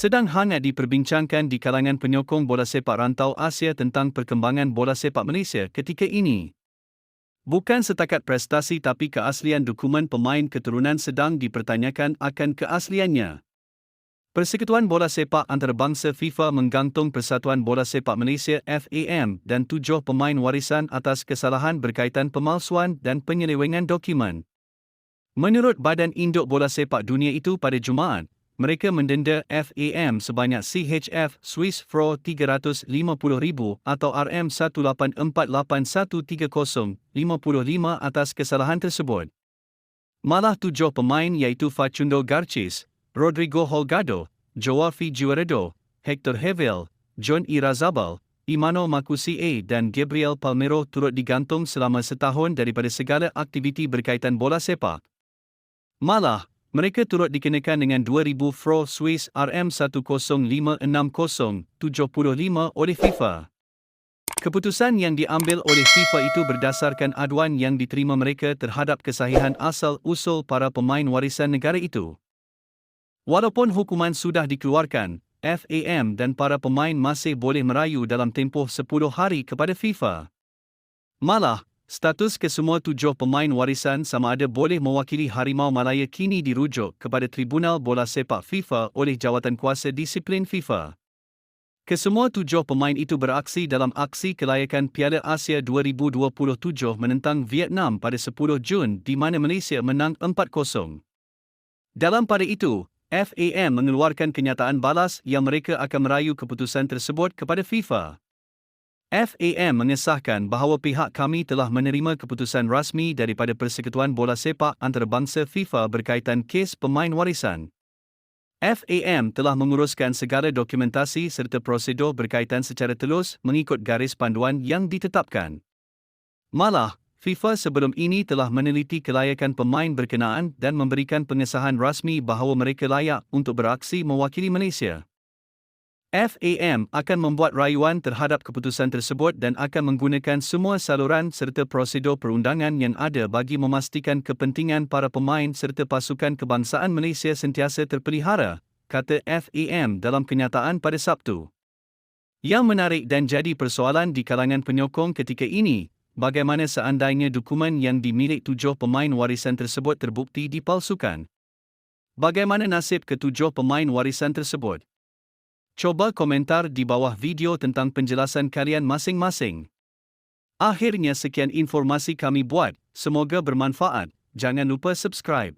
Sedang hangat diperbincangkan di kalangan penyokong bola sepak rantau Asia tentang perkembangan bola sepak Malaysia ketika ini. Bukan setakat prestasi tapi keaslian dokumen pemain keturunan sedang dipertanyakan akan keasliannya. Persekutuan Bola Sepak Antarabangsa FIFA menggantung Persatuan Bola Sepak Malaysia FAM dan tujuh pemain warisan atas kesalahan berkaitan pemalsuan dan penyelewengan dokumen. Menurut Badan Induk Bola Sepak Dunia itu pada Jumaat, mereka mendenda FAM sebanyak CHF Swiss Fro 350,000 atau RM1848130 55 atas kesalahan tersebut. Malah tujuh pemain iaitu Facundo Garcis, Rodrigo Holgado, Joao Figueiredo, Hector Hevel, John Irazabal, Imano A dan Gabriel Palmero turut digantung selama setahun daripada segala aktiviti berkaitan bola sepak. Malah, mereka turut dikenakan dengan 2,000 Fro Swiss RM1056075 oleh FIFA. Keputusan yang diambil oleh FIFA itu berdasarkan aduan yang diterima mereka terhadap kesahihan asal-usul para pemain warisan negara itu. Walaupun hukuman sudah dikeluarkan, FAM dan para pemain masih boleh merayu dalam tempoh 10 hari kepada FIFA. Malah, status kesemua tujuh pemain warisan sama ada boleh mewakili Harimau Malaya kini dirujuk kepada Tribunal Bola Sepak FIFA oleh Jawatan Kuasa Disiplin FIFA. Kesemua tujuh pemain itu beraksi dalam aksi kelayakan Piala Asia 2027 menentang Vietnam pada 10 Jun di mana Malaysia menang 4-0. Dalam pada itu, FAM mengeluarkan kenyataan balas yang mereka akan merayu keputusan tersebut kepada FIFA. FAM mengesahkan bahawa pihak kami telah menerima keputusan rasmi daripada Persekutuan Bola Sepak Antarabangsa FIFA berkaitan kes pemain warisan. FAM telah menguruskan segala dokumentasi serta prosedur berkaitan secara telus mengikut garis panduan yang ditetapkan. Malah, FIFA sebelum ini telah meneliti kelayakan pemain berkenaan dan memberikan pengesahan rasmi bahawa mereka layak untuk beraksi mewakili Malaysia. FAM akan membuat rayuan terhadap keputusan tersebut dan akan menggunakan semua saluran serta prosedur perundangan yang ada bagi memastikan kepentingan para pemain serta pasukan kebangsaan Malaysia sentiasa terpelihara, kata FAM dalam kenyataan pada Sabtu. Yang menarik dan jadi persoalan di kalangan penyokong ketika ini, bagaimana seandainya dokumen yang dimilik tujuh pemain warisan tersebut terbukti dipalsukan? Bagaimana nasib ketujuh pemain warisan tersebut? Coba komentar di bawah video tentang penjelasan kalian masing-masing. Akhirnya sekian informasi kami buat, semoga bermanfaat. Jangan lupa subscribe.